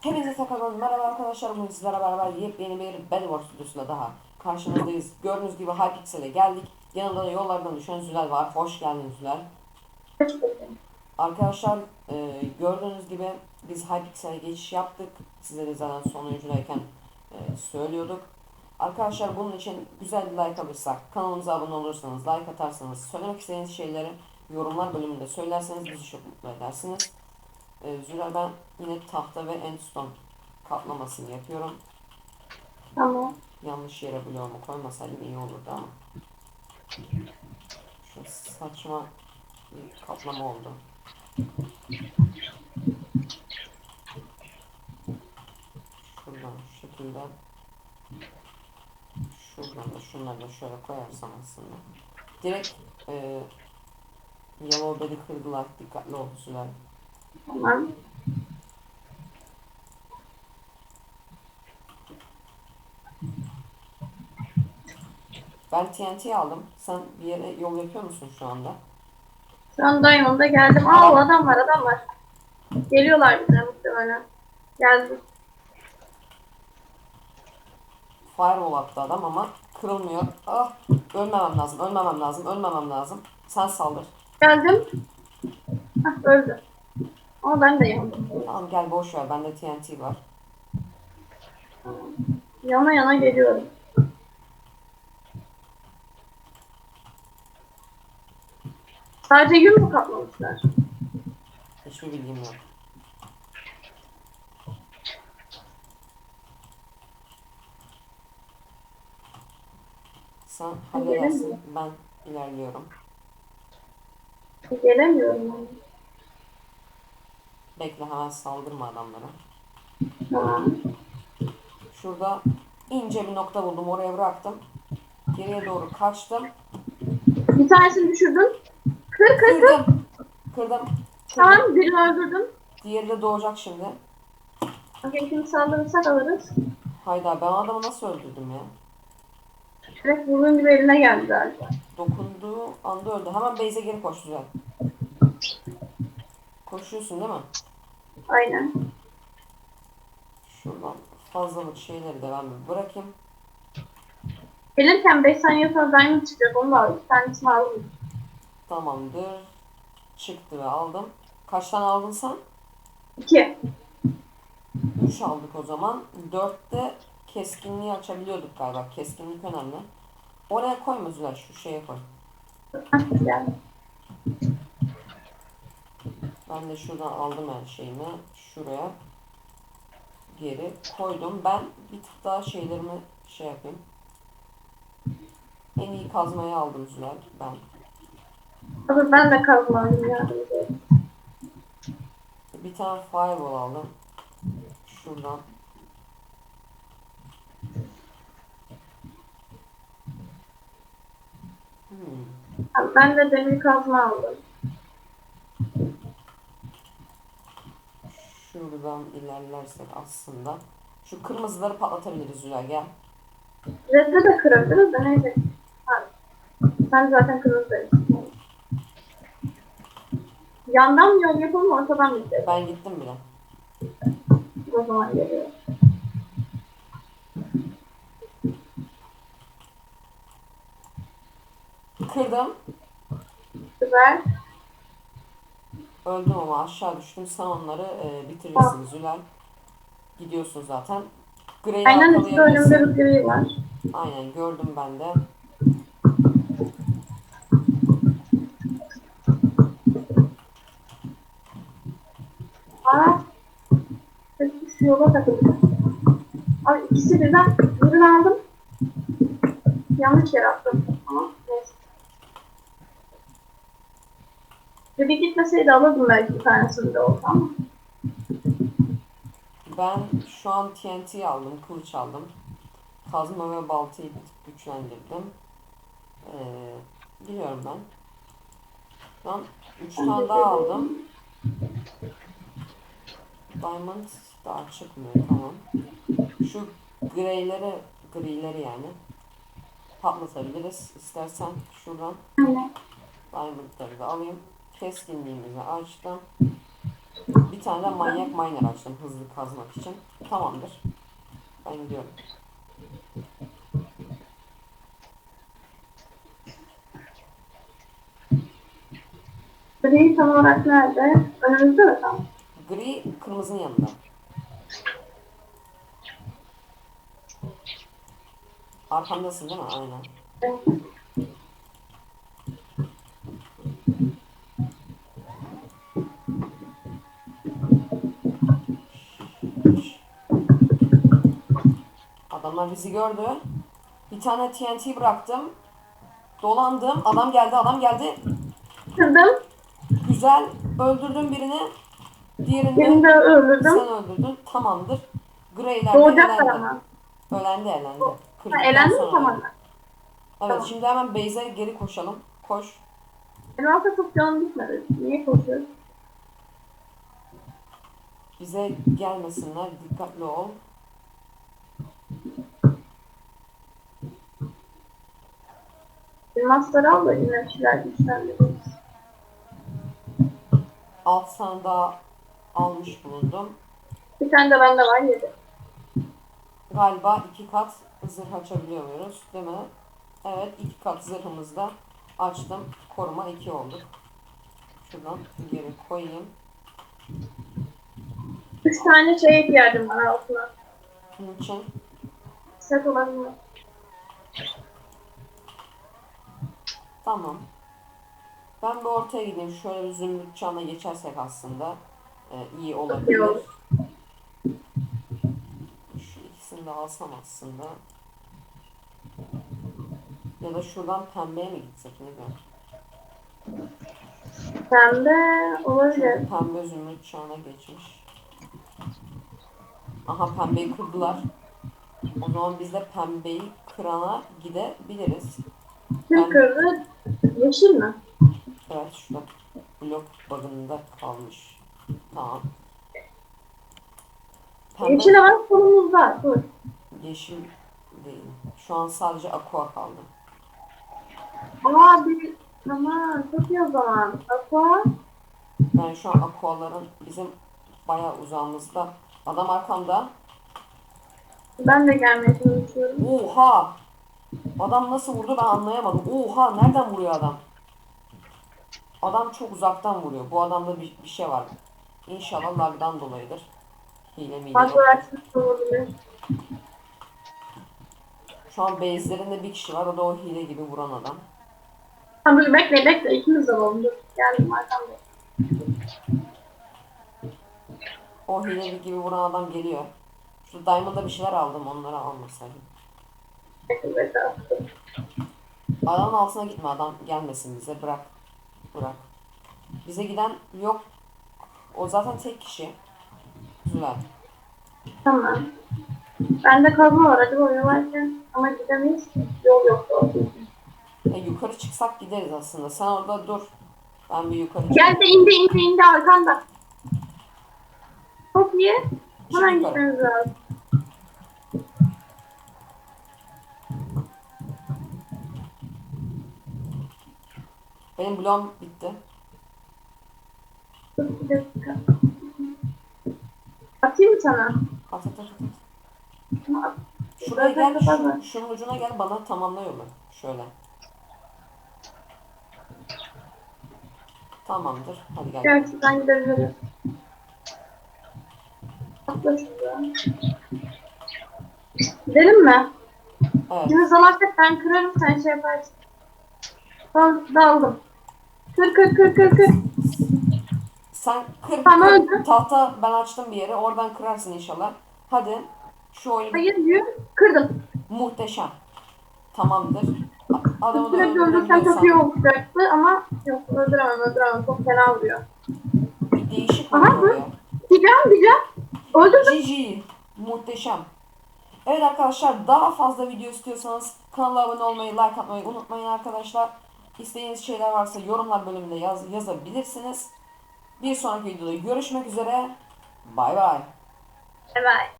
Hepinize tekrardan merhaba arkadaşlar. Bugün sizlerle beraber yepyeni bir Bedwars videosuyla daha karşınızdayız. Gördüğünüz gibi Hypixel'e geldik. Yanında da yollardan düşen Zülal var. Hoş geldin Zülal. Arkadaşlar e, gördüğünüz gibi biz Hypixel'e geçiş yaptık. Size de zaten sonuncudayken e, söylüyorduk. Arkadaşlar bunun için güzel bir like alırsak, kanalımıza abone olursanız, like atarsanız, söylemek istediğiniz şeyleri yorumlar bölümünde söylerseniz bizi çok mutlu edersiniz. Ee, Zülal ben yine tahta ve endstone kaplamasını yapıyorum. Tamam. Yanlış yere bloğumu koymasaydım iyi olurdu ama. Şu saçma bir kaplama oldu. Şuradan şu şekilde. Şuradan da şunları da şöyle koyarsam aslında. Direkt e, yellow bed'i kırdılar. Dikkatli ol Zülal. Tamam. Ben TNT aldım. Sen bir yere yol yapıyor musun şu anda? Şu an Diamond'a geldim. Aa o adam var adam var. Geliyorlar bize muhtemelen. Geldim. Firewall attı adam ama kırılmıyor. Ah, ölmemem lazım, ölmemem lazım, ölmemem lazım. Sen saldır. Geldim. Hah öldü. Ama ben de yandım. Tamam gel boş ver. Bende TNT var. Yana yana geliyorum. Sadece yün mü kaplamışlar? Hiçbir bilgim yok. Sen halledersin. Ben ilerliyorum. Gelemiyorum ben. Bekle hemen saldırma adamlara. Şurada ince bir nokta buldum. Oraya bıraktım. Geriye doğru kaçtım. Bir tanesini düşürdüm. Kır kır kır. Kırdım. Kırdım. Tamam birini öldürdüm. Diğeri de doğacak şimdi. Okey şimdi saldırırsak alırız. Hayda ben adamı nasıl öldürdüm ya? Direkt vurduğun gibi eline geldi galiba. Dokunduğu anda öldü. Hemen base'e geri koş güzel. Koşuyorsun değil mi? Aynen. Şuradan fazlalık şeyleri de ben bir bırakayım. Gelirken 5 saniye sonra diamond çıkacak onu da al. Bir tanesini aldım. Tamamdır. Çıktı ve aldım. Kaç tane aldın sen? 2. 3 aldık o zaman. 4'te keskinliği açabiliyorduk galiba. Keskinlik önemli. Oraya koyma Zülal şu şeye koy. Yani. Ben de şuradan aldım her şeyimi. Şuraya geri koydum. Ben bir tık daha şeylerimi şey yapayım. En iyi kazmayı aldım Zülal. Ben Abi ben de kazmalıyım ya. bir tane firewall aldım. Şuradan. Hmm. Ben de demir kazma aldım. Şuradan ilerlersek aslında. Şu kırmızıları patlatabiliriz Zülal gel. Red'de de kırabiliriz de neyse. Ha. Sen zaten kırmızı Yandan mı yol yapalım ortadan mı gidelim? Ben gittim bile. O zaman geliyor. Kırdım. Güzel. Öldüm ama aşağı düştüm. Sen onları e, bitirirsin Zülal. Gidiyorsun zaten. Grey'i Aynen arkalayabilirsin. önümde bir gri var. Aynen gördüm ben de. Aa. Şu yola takıldı. Ay ikisi birden aldım. Yanlış yere attım. Ama neyse. Biri gitmeseydi alırdım belki bir tanesini de olsa ama. Ben şu an TNT aldım, kılıç aldım. Kazma ve baltayı bir tık güçlendirdim. Ee, biliyorum ben. An 3 tane daha aldım. Diamond daha çıkmıyor tamam. Şu greyleri, grileri yani patlatabiliriz. İstersen şuradan diamondları da alayım. Keskinliğimizi açtım. Bir tane de manyak miner açtım hızlı kazmak için. Tamamdır. Ben gidiyorum. Gri tam olarak nerede? Önümüzde mi tam? Gri kırmızının yanında. Arkamdasın değil mi? Aynen. Evet. Adamlar bizi gördü. Bir tane TNT bıraktım. Dolandım. Adam geldi, adam geldi. Kırdım. Güzel. Öldürdüm birini. Diğerini Birini de öldürdüm. sen öldürdün. Tamamdır. Greyler Doğacaklar elendi. ama. Ölendi, elendi. Ha, Kırdıktan elendi mi sonra. Evet, Tamam. şimdi hemen base'e geri koşalım. Koş. Benim aslında çok canım bitmedi. Niye koşuyoruz? Bize gelmesinler. Dikkatli ol. Elmasları al da yine bir şeyler güçlendiririz. Alt almış bulundum. Bir tane de bende var yedi. Galiba iki kat zırh açabiliyor muyuz? Değil mi? Evet iki kat zırhımızda açtım. Koruma 2 olduk. Şuradan geri koyayım. Üç tane şeye ihtiyacım var altına. Bunun için Set olabilir. Tamam. Ben bir ortaya gideyim. Şöyle bir zümrüt çağına geçersek aslında e, iyi olabilir. Şu ikisini de alsam aslında. Ya da şuradan pembeye mi gitsek ne diyorsun? Pembe olabilir. Pembe zümrüt çağına geçmiş. Aha pembeyi kırdılar. O zaman biz de pembeyi kırana gidebiliriz. Kim kırdı? Yeşil mi? Evet şurada blok bug'ında kalmış. Tamam. Pembe Yeşil var kolumuzda. Dur. yeşil değil. Şu an sadece aqua kaldı. Aa bir tamam çok iyi o zaman. Aqua. Ben şu an aquaların bizim bayağı uzağımızda. Adam arkamda. Ben de gelmeye çalışıyorum. Oha! Adam nasıl vurdu ben anlayamadım. Oha nereden vuruyor adam? Adam çok uzaktan vuruyor. Bu adamda bir, bir şey var. İnşallah lagdan dolayıdır. Hile olabilir. Şu an base'lerinde bir kişi var. O da o hile gibi vuran adam. Tamam dur bekle bekle ikimiz dur. Geldim arkamda. O hile gibi vuran adam geliyor. Şu Diamond'da bir şeyler aldım. Onları almasaydım. Bekle. Adamın altına gitme. Adam gelmesin bize. Bırak. Bırak. Bize giden yok. O zaten tek kişi. Güzel. Tamam. Bende kazma var hadi oynarken ama gidemeyiz ki. Yol yok doğru. E, yukarı çıksak gideriz aslında. Sen orada dur. Ben bir yukarı Gel de indi indi indi arkanda. Çok iyi. Hemen yukarı. gitmemiz lazım. Benim bloğum bitti. Bir dakika. Atayım mı sana? At at at. Tamam. Şuraya gel. Şu, şunun ucuna gel bana tamamla yolu. Şöyle. Tamamdır. Hadi gel. Gerçekten gidebiliriz. Atla şurada. Gidelim mi? Evet. Şimdi zamanlık ben kırarım sen şey yaparsın. Tamam daldım. Kır kır kır kır kır. Sen kır, Tamam, kır. öldü. Tahta ben açtım bir yere. Oradan kırarsın inşallah. Hadi. Şu oyunu Hayır yürü. Kırdım. muhteşem. Tamamdır. Adamı da Sürekli öldürsem çok iyi öldürüyorsan olacaktı ama yok öldüremem öldüremem çok fena vuruyor. bir değişik Aha, oluyor ya. Diyeceğim diyeceğim. Öldürdüm. GG. Muhteşem. Evet arkadaşlar daha fazla video istiyorsanız kanala abone olmayı, like atmayı unutmayın arkadaşlar. İstediğiniz şeyler varsa yorumlar bölümünde yaz, yazabilirsiniz. Bir sonraki videoda görüşmek üzere. Bay bay. Evet.